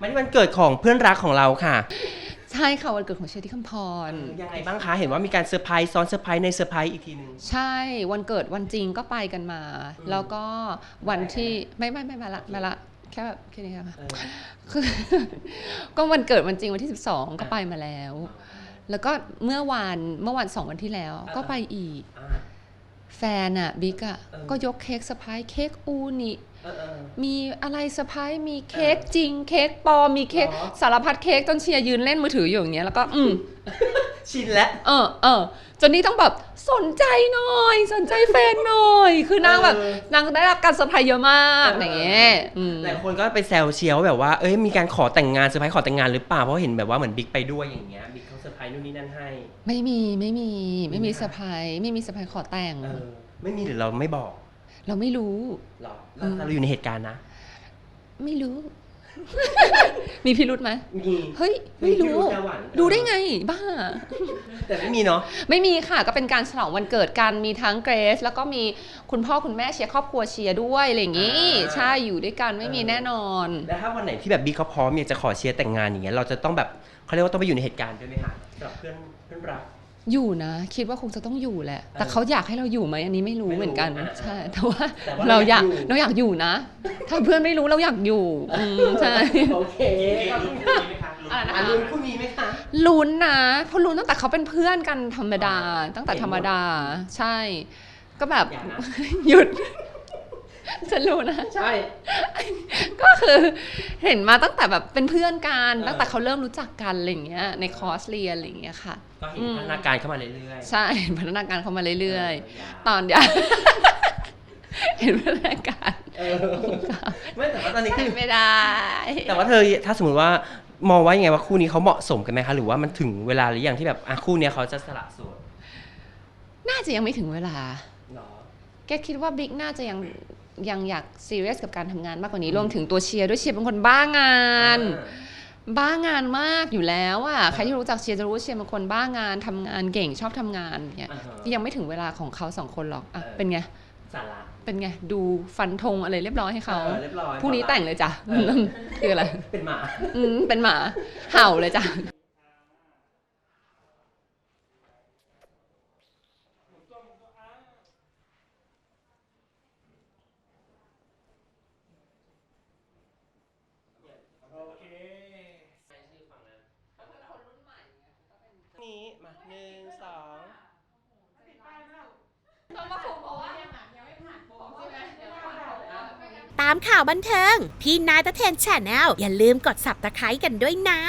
มาที่วันเกิดของเพื่อนรักของเราค่ะใช่ค่ะวันเกิดของเชอรี่คำพรยังไงบ้างคะ เห็นว่ามีการเซอร์ไพรส์ซ้อนเซอร์ไพรส์ในเซอร์ไพรส์อีกทีหนึ่งใช่วันเกิดวันจริงก็ไปกันมา แล้วก็วันที่ไม่ไม่ไม่มาละมาละแค่แบบแค่นี้ค่ะเออคือก็วันเกิดวันจริงวันที่ 12 ก็ไปมาแล้ว แล้วก็เมื่อวานเมื่อวันสองวันที่แล้วก็ไปอีกอ่า แฟนอะบิ๊กอะเออก็ยกเค้กเซอร์ไพรส์เค้กอูนิเออเออมีอะไรเซอร์ไพรส์มีเค้กจริง เค้กปลอมมีเค้กหรอสารพัดเค้กจนเชียร์ยืนเล่นมือถืออยู่อย่างเงี้ยแล้วก็อืม ชินแล้ว เออเออจนนี่ต้องแบบสนใจหน่อย สนใจแฟนหน่อย คือนางแบบเออ นางได้รับการเซอร์ไพรส์เยอะมากเออออย่างเงี้ยอืมหลายคนก็ไปแซวเชียวาแบบว่า เอ้ย มีการขอแต่งงานเซอร์ไพรส์ขอแต่งงานหรือเปล่า เพราะเห็นแบบว่าเหมือนบิ๊กไปด้วยอย่างเงี้ย บิ๊กเขาเซอร์ไพรส์นู่นนี่นั่นให้ ไม่มีไม่มีไม่มีมีไหมเซอร์ไพรส์ไม่มีเซอร์ไพรส์ขอแต่ง เออ ไม่มีหรือเราไม่บอกเราไม่รู้ หรออืมเราอยู่ในเหตุการณ์นะ ไม่รู้ มีพิรุธไหมมีเฮ้ยไม่รู้มีพิรุธนะหวานดูได้ไง บ้า แต่ไม่มีเนาะไม่มีค่ะก็เป็นการฉลองวันเกิดกันมีทั้งเกรซแล้วก็มีคุณพ่อคุณแม่เชียร์ครอบครัวเชียร์ด้วยอะไรอย่างงี้อ่าใช่อยู่ด้วยกันไม่มีแน่นอนแล้วถ้าวันไหนที่แบบบิ๊กเขาพร้อมอยากจะขอเชียร์แต่งงานอย่างเงี้ยเราจะต้องแบบเขาเรียกว่าต้องไปอยู่ในเหตุการณ์ด้วยไหมคะสำหรับเพื่อนเพื่อนรัก อยู่นะ คิดว่าคงจะต้องอยู่แหละ แต่เออเขาอยากให้เราอยู่ไหมอันนี้ไม่รู้ไม่รู้เหมือนกันอ่าใช่แต่ว่าแต่ว่าเราอยากเราเราอยากอยู่อยากอยู่นะ ถ้าเพื่อนไม่รู้เราอยากอยู่อืมใช่โอเคอะไรนะคะลุ้นคู่นี้ไหมคะลุ้นนะเพราะลุ้นตั้งแต่เขาเป็นเพื่อนกันธรรมดา ตั้งแต่ธรรมดา ใช่ ก็แบบอย่านะหยุด ฉันรู้นะ ใช่ ก็คือเห็นมาตั้งแต่แบบเป็นเพื่อนกัน เออ ตั้งแต่เขาเริ่มรู้จักกันอะไรอย่างเงี้ยในคอร์สเรียนอะไรอย่างเงี้ยค่ะ ก็เห็นพัฒนาการเข้ามาเรื่อยๆใช่เห็นพัฒนาการเขามาเรื่อยๆๆตอนเดียว เห็นพัฒนาการเออไม่แต่ว่าตอนนี้คือ ไม่ได้ แต่ว่าเธอถ้าสมมติว่ามองว่ายังไงว่าคู่นี้เขาเหมาะสมกันไหมคะหรือว่ามันถึงเวลาหรือยังที่แบบอะคู่เนี้ยเขาจะสละโสดน่าจะยังไม่ถึงเวลา เนาะ แกคิดว่าบิ๊กน่าจะยัง ยังอยากซีเรียสกับการทำงานมากกว่านี้อืมรวมถึงตัวเชียร์ด้วยเชียร์เป็นคนบ้างาน บ้างานมากอยู่แล้วอะใครที่รู้จักเชียร์จะรู้ว่าเชียร์เป็นคนบ้างานทำงานเก่งชอบทำงานอย่างเงี้ยอ่าฮะยังไม่ถึงเวลาของเขาสองคนหรอกอะเออเป็นไงสาระเป็นไงดูฟันธงอะไรเรียบร้อยให้เขาออเรียบร้อยพรุ่งนี้แต่งเลยจ้ะเออคืออะไรเป็นหมาอืมเป็นหมา เห่าเลยจ้ะ นี้มาหนึ่งสองตามข่าวบันเทิงที่นายตะเทนแชนแนลอย่าลืมกดสับตะไคร้กันด้วยนะ